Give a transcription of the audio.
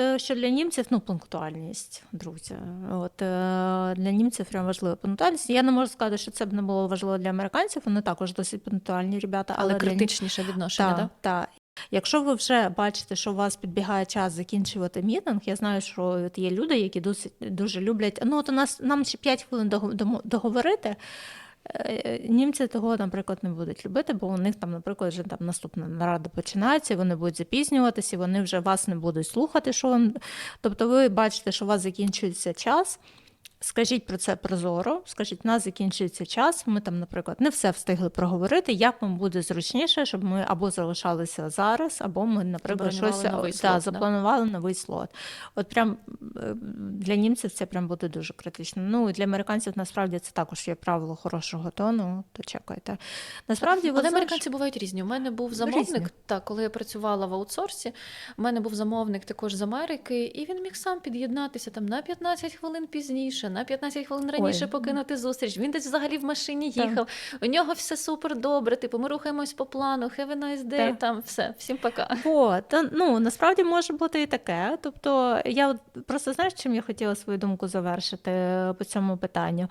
е, що для німців ну, пунктуальність, друзі. От, е, для німців прям важлива пунктуальність. Я не можу сказати, що це б не було важливо для американців, вони також досить пунктуальні ребята, Але для нім- критичніше відношення, так, так. Якщо ви вже бачите, що у вас підбігає час закінчувати мітинг, я знаю, що от є люди, які досить дуже люблять. Ну, от у нас нам ще 5 хвилин дого- договорити. Е, Німці того, наприклад, не будуть любити, бо у них там, наприклад, вже там наступна нарада починається, вони будуть запізнюватися, вони вже вас не будуть слухати, що вам. Тобто, ви бачите, що у вас закінчується час. Скажіть про це прозоро, скажіть, у нас закінчується час. Ми там, наприклад, не все встигли проговорити. Як вам буде зручніше, щоб ми або залишалися зараз, або ми, наприклад, щось новий та, слот, да? запланували новий слот. От прям е, для німців це прям буде дуже критично. Ну і для американців насправді це також є правило хорошого тону. То чекайте. Насправді, Але американці бувають різні. У мене був замовник, Різні. так, коли я працювала в аутсорсі, у мене був замовник також з Америки, і він міг сам під'єднатися там на 15 хвилин пізніше, на 15 хвилин раніше Ой. покинути зустріч. Він десь взагалі в машині Так. їхав. У нього все супер добре. Типу, ми рухаємось по плану, have a nice day, Так. там все, всім пока. От та, ну насправді може бути і таке. Тобто, я от просто знаєш, чим я хотіла свою думку завершити по цьому питанню.